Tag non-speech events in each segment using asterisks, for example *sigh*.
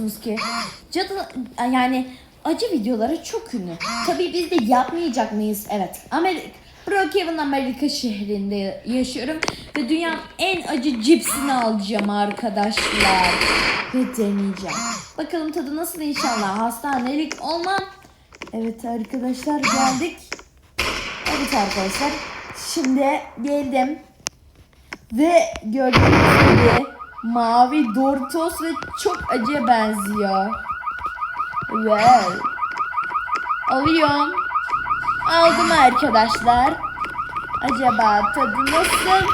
musunuz ki? Cadı yani acı videoları çok ünlü. Tabii biz de yapmayacak mıyız? Evet. Amerika Brookhaven Amerika şehrinde yaşıyorum ve dünyanın en acı cipsini alacağım arkadaşlar ve deneyeceğim. Bakalım tadı nasıl inşallah. Hastanelik olmam. Evet arkadaşlar geldik. Evet arkadaşlar. Şimdi geldim. Ve gördüğünüz gibi mavi Doritos ve çok acıya benziyor. Ve alıyorum. Aldım arkadaşlar. Acaba tadı nasıl?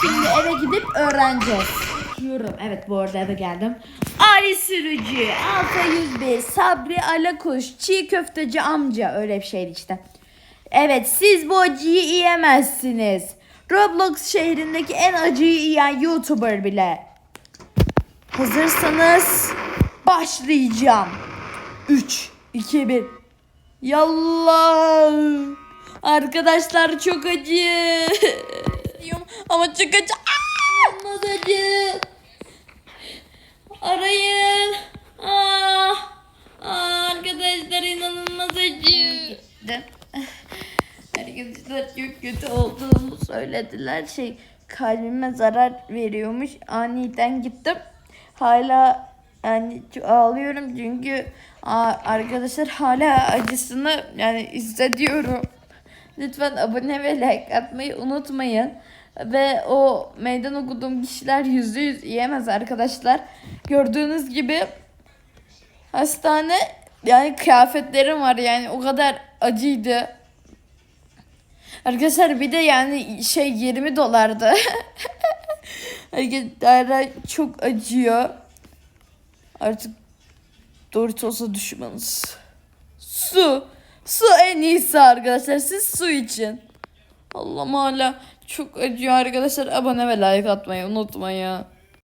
Şimdi eve gidip öğreneceğiz. Yiyorum. Evet bu arada eve geldim. Ali Sürücü, Alfa 101, Sabri Alakuş, Çiğ Köfteci amca öyle bir şeydi işte. Evet siz bu acıyı yiyemezsiniz. Roblox şehrindeki en acıyı yiyen YouTuber bile. Hazırsanız başlayacağım. 3, 2, 1. Yallah. Arkadaşlar çok acı. Ama çok acı. İnanılmaz acı. Arayın. Aa, aa, arkadaşlar inanılmaz acı. Arkadaşlar çok kötü olduğumu söylediler. Şey kalbime zarar veriyormuş. Aniden gittim. Hala yani ağlıyorum çünkü arkadaşlar hala acısını yani hissediyorum. Lütfen abone ve like atmayı unutmayın. Ve o meydan okuduğum kişiler yüzde yüz yiyemez arkadaşlar. Gördüğünüz gibi hastane yani kıyafetlerim var yani o kadar acıydı. Arkadaşlar bir de yani şey 20 dolardı. *laughs* Hareketler çok acıyor. Artık Doritos'a düşmanız. Su. Su en iyisi arkadaşlar. Siz su için. Allah'ım hala çok acıyor arkadaşlar. Abone ve like atmayı unutmayın.